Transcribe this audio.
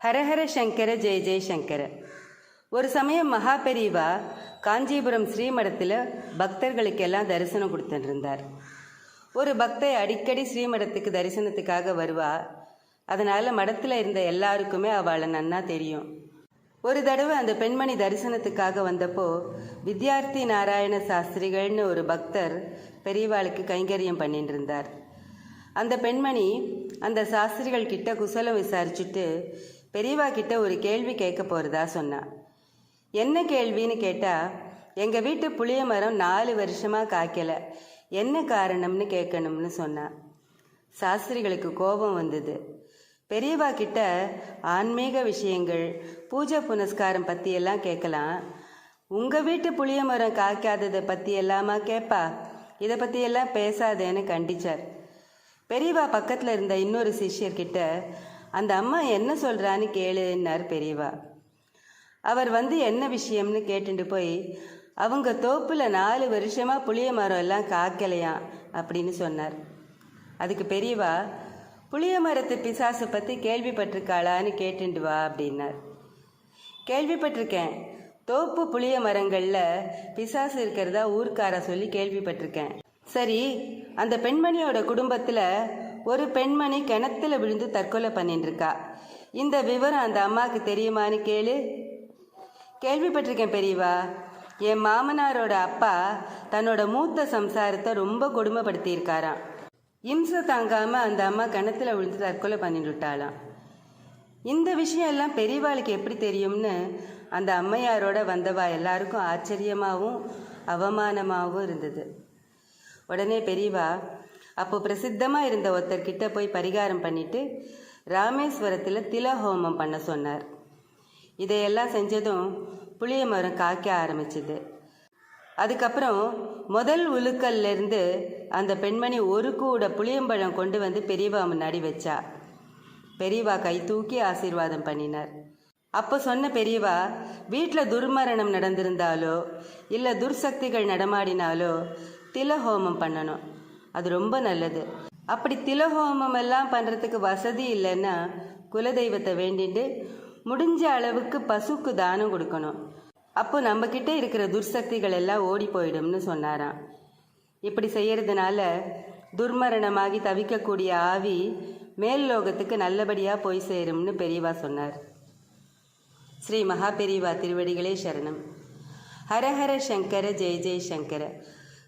ஹரஹர சங்கர ஜெய ஜெயசங்கர ஒரு சமயம் மகா பெரியவா காஞ்சிபுரம் ஸ்ரீமடத்தில் பக்தர்களுக்கெல்லாம் தரிசனம் கொடுத்துட்டு இருந்தார் ஒரு பக்தை அடிக்கடி ஸ்ரீமடத்துக்கு தரிசனத்துக்காக வருவா. அதனால் மடத்தில் இருந்த எல்லாருக்குமே அவளை நன்னா தெரியும். ஒரு தடவை அந்த பெண்மணி தரிசனத்துக்காக வந்தப்போ வித்யார்த்தி நாராயண சாஸ்திரிகள்னு ஒரு பக்தர் பெரியவாளுக்கு கைங்கரியம் பண்ணிட்டு இருந்தார் அந்த பெண்மணி அந்த சாஸ்திரிகள் கிட்ட குசலம் விசாரிச்சுட்டு பெரியவா கிட்ட ஒரு கேள்வி கேட்க போகிறதா சொன்னா. என்ன கேள்வின்னு கேட்டால் எங்கள் வீட்டு புளிய மரம் நாலு வருஷமாக காய்க்கலை. என்ன காரணம்னு கேட்கணும்னு சொன்னா. சாஸ்திரிகளுக்கு கோபம் வந்தது. பெரியவா கிட்ட ஆன்மீக விஷயங்கள் பூஜை புனஸ்காரம் பற்றியெல்லாம் கேட்கலாம். உங்கள் வீட்டு புளிய மரம் காய்க்காததை பற்றி எல்லாமா கேட்பா இதை பற்றியெல்லாம் பேசாதேன்னு கண்டிச்சார். பெரியவா பக்கத்தில் இருந்த இன்னொரு சிஷ்யர்கிட்ட அந்த அம்மா என்ன சொல்கிறான்னு கேளுன்னார் பெரியவா. அவர் வந்து என்ன விஷயம்னு கேட்டுட்டு போய் அவங்க தோப்பில் நாலு வருஷமாக புளிய மரம் எல்லாம் காக்கலையாம் அப்படின்னு சொன்னார். அதுக்கு பெரியவா புளிய மரத்து பிசாசு பற்றி கேள்விப்பட்டிருக்காளான்னு கேட்டுண்டு வா அப்படின்னார். கேள்விப்பட்டிருக்கேன். தோப்பு புளிய மரங்களில் பிசாசு இருக்கிறதா ஊர்க்கார சொல்லி கேள்விப்பட்டிருக்கேன். சரி அந்த பெண்மணியோட குடும்பத்தில் ஒரு பெண்மணி கிணத்துல விழுந்து தற்கொலை பண்ணிட்டு இருக்கா இந்த விவரம் அந்த அம்மாவுக்கு தெரியுமான்னு கேளு. கேள்விப்பட்டிருக்கேன் பெரியவா. என் மாமனாரோட அப்பா தன்னோட மூத்த சம்சாரத்தை ரொம்ப கொடுமைப்படுத்தியிருக்காராம். இம்சை தாங்காம அந்த அம்மா கிணத்துல விழுந்து தற்கொலை பண்ணிட்டுட்டாளாம் இந்த விஷயம் எல்லாம் பெரியவாளுக்கு எப்படி தெரியும்னு அந்த அம்மையாரோட வந்தவா எல்லாருக்கும் ஆச்சரியமாகவும் அவமானமாகவும் இருந்தது. உடனே பெரியவா அப்போ பிரசித்தமாக இருந்த ஒருத்தர்கிட்ட போய் பரிகாரம் பண்ணிட்டு ராமேஸ்வரத்தில் தில ஹோமம் பண்ண சொன்னார். இதையெல்லாம் செஞ்சதும் புளிய மரம் காய்க்க ஆரம்பிச்சது. அதுக்கப்புறம் முதல் உலுக்கல்ல இருந்து அந்த பெண்மணி ஒரு கூட புளியம்பழம் கொண்டு வந்து பெரியவா முன்னாடி வச்சா. பெரியவா கை தூக்கி ஆசீர்வாதம் பண்ணினார். அப்போ சொன்ன பெரியவா வீட்டில் துர்மரணம் நடந்திருந்தாலோ இல்லை துர்சக்திகள் நடமாடினாலோ தில ஹோமம் பண்ணணும். அது ரொம்ப நல்லது. அப்படி திலஹோமம் எல்லாம் பண்ணுறதுக்கு வசதி இல்லைன்னா குலதெய்வத்தை வேண்டிட்டு முடிஞ்ச அளவுக்கு பசுக்கு தானம் கொடுக்கணும். அப்போ நம்ம இருக்கிற துர்சக்திகள் எல்லாம் ஓடி போயிடும்னு சொன்னாராம். இப்படி செய்யறதுனால துர்மரணமாகி தவிக்கக்கூடிய ஆவி மேல் லோகத்துக்கு நல்லபடியாக போய் சேரும்னு பெரியவா சொன்னார். ஸ்ரீ மகா பெரியவா திருவடிகளே சரணம். ஹரஹர சங்கர ஜெய ஜெய் சங்கர.